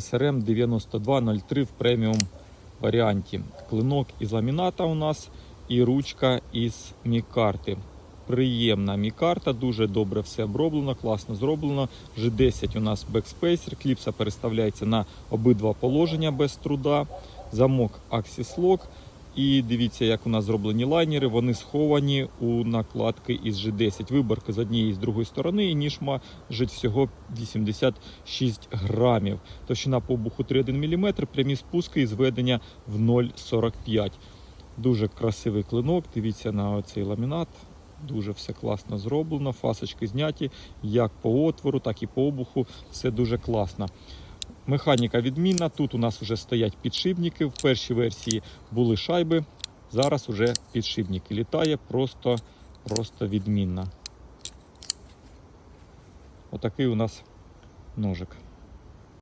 SRM 9203 в преміум варіанті. Клинок із ламіната у нас і ручка із мікарти. Приємна мікарта, дуже добре все оброблено, класно зроблено. G10 у нас бекспейсер, кліпса переставляється на обидва положення без труда. Замок Axis Lock. І дивіться, як у нас зроблені лайнери. Вони сховані у накладки із G10. Виборки з однієї і з другої сторони, і ніж важить всього 86 грамів. Товщина по обуху 3,1 мм, прямі спуски і зведення в 0,45. Дуже красивий клинок. Дивіться на оцей ламінат. Дуже все класно зроблено. Фасочки зняті як по отвору, так і по обуху. Все дуже класно. Механіка відмінна. Тут у нас вже стоять підшипники. В першій версії були шайби. Зараз уже підшипники. Літає просто, просто відмінно. Отакий у нас ножик.